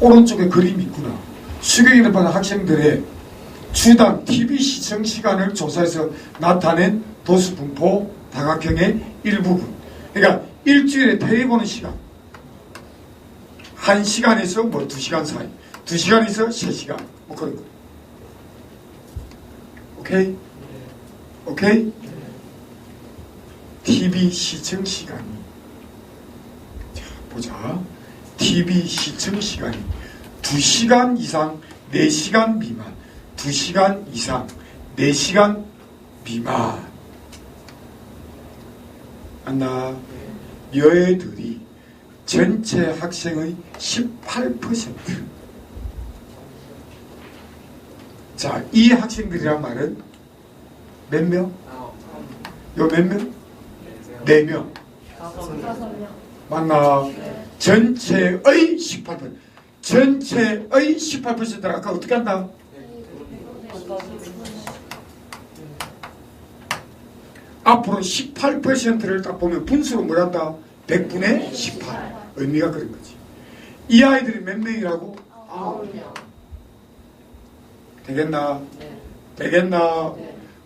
오른쪽에 그림이 있구나. 수경이를 받은 학생들의 주당 TV 시청 시간을 조사해서 나타낸 도수 분포 다각형의 일부분. 그러니까 일주일에 테레비 보는 시간. 한 시간에서 뭐 두 시간 사이. 두 시간에서 세 시간. 뭐 그런 거. 오케이? 오케이? TV 시청 시간이. 자, 보자. TV 시청 시간이 2시간 이상 4시간 미만 2시간 이상 4시간 미만 안나 여애들이 전체 학생의 18% 자, 이 학생들이란 말은 몇 명? 요 몇 명? 네 명. 맞나? 전체의 18%. 전체의 18%를 아까 어떻게 한다? 앞으로 18%를 딱 보면 분수로 뭐란다? 100분의 18. 의미가 그런 거지. 이 아이들이 몇 명이라고? 되겠나? 되겠나?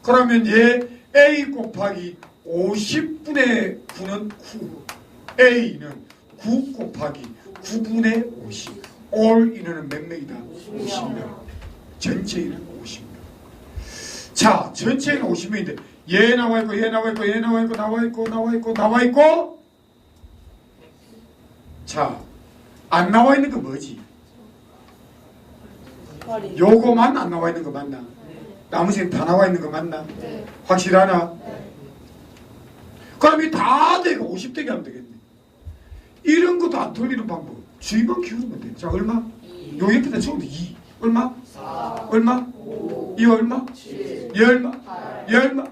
그러면 얘 A 곱하기 50분의 9는 9. A는 9 곱하기 9분의 50. 올 인원은 몇 명이다? 50명. 전체 인원 50명. 자, 전체 인원 50명인데 얘 나와 있고 얘 나와 있고 얘 나와 있고 나와 있고 나와 있고 나와 있고 자, 안 나와 있는 거 뭐지? 요거만 안 나와 있는 거 맞나? 나머지는 다 나와 있는 거 맞나? 확실하나? 그럼 이 다 되고 50대게 하면 되겠네. 이런 것도 안 돌리는 방법. 주의만 키우면 돼. 자, 얼마? 요 옆에다 돼. 2. 얼마? 얼마? 이 얼마? 이 얼마? 이 얼마?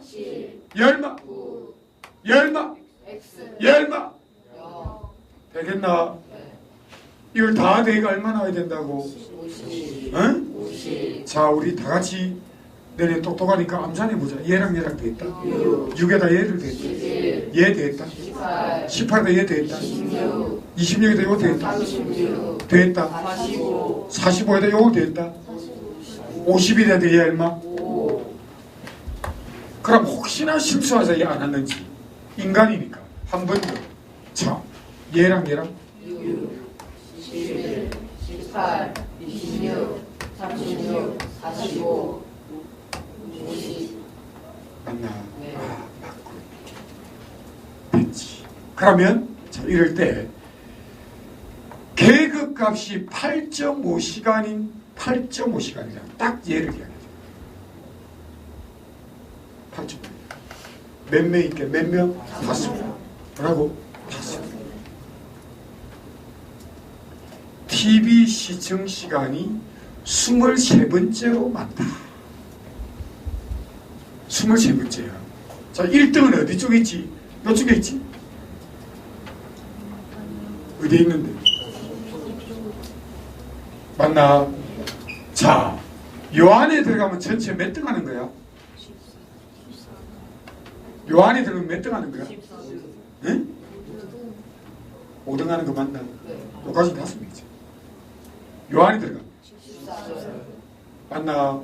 이 얼마? 이 얼마? 이 얼마? 되겠나? 이걸 다 되니까 얼마 나와야 된다고? 응? 자, 우리 다 같이 내내 똑똑하니까 암산해 보자. 얘랑 얘랑 됐다. 6에다 얘를 됐다. 얘 됐다. 18에다 얘 됐다. 26에다 요거 됐다. 됐다. 45에다 요거 됐다. 50에다 얘 얼마? 그럼 혹시나 실수해서 얘안 왔는지 인간이니까 한 번 더. 자, 얘랑 얘랑 11, 18, 26, 36, 45, 50. 맞나? 네. 아, 맞고. 됐지. 그러면 자, 이럴 때 계급값이 8.5시간인 8.5시간이라 딱 얘를 이야기하죠. 8.5. 몇 명 있게 몇 명? 다섯 명. 뭐라고? 다섯 명. TV 시청 시간이 23번째로 많다. 23번째야. 자, 1등은 어디 쪽에 있지? 이쪽에 있지? 어디에 있는데? 맞나? 자, 요 안에 들어가면 전체 몇 등 하는 거야? 요 안에 들어가면 몇 등 하는 거야? 응? 5등 하는 거 맞나? 요까지 다섯 명이지. 요 안에 들어가. 맞나?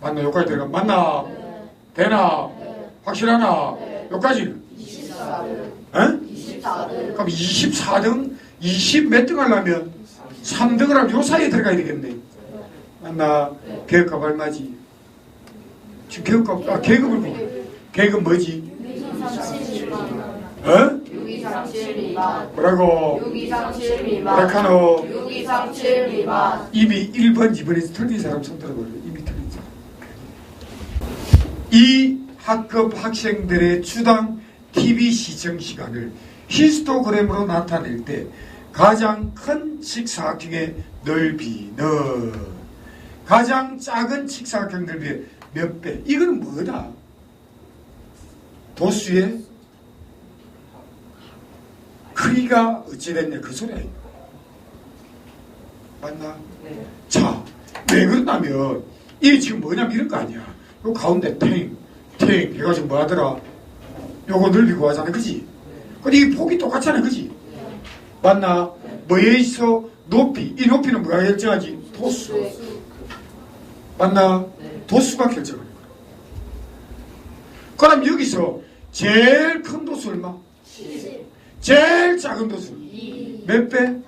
맞나? 요까지 들어가. 맞나? 되나? 확실하나? 응? 24등. 그럼 24등, 20 몇 등 하려면 3등을 하면 요 사이에 들어가야 되겠네. 맞나? 계급값 얼마지? 지금 계급값, 아, 계급을 보고. 계급 뭐지? 32만. 어? 6 이상 7 미만. 뭐라고? 6 이상 7 미만. 뭐라카노? 6 이상 7 미만. 이미 1번, 2번에서 틀린 사람 손 들어버려. 이미 틀린 사람. 이 학급 학생들의 주당 TV 시청 시간을 히스토그램으로 나타낼 때 가장 큰 직사각형의 넓이는 가장 작은 직사각형 넓이의 몇 배? 이건 뭐다? 도수의 크기가 어찌 됐냐 그 소리야. 맞나? 네. 자, 왜 그러냐면 이게 지금 뭐냐면 이런 거 아니야. 요 가운데 탱, 탱 해가지고 뭐 하더라? 요거 늘리고 하잖아, 그지? 근데 이 폭이 똑같잖아, 그지? 맞나? 뭐에 있어? 높이 이 높이는 뭐가 결정하지? 도수 맞나? 네. 도수가 결정하는 거야 그럼 여기서 제일 큰 도수 얼마? 10 제일 작은 도수 2몇 배?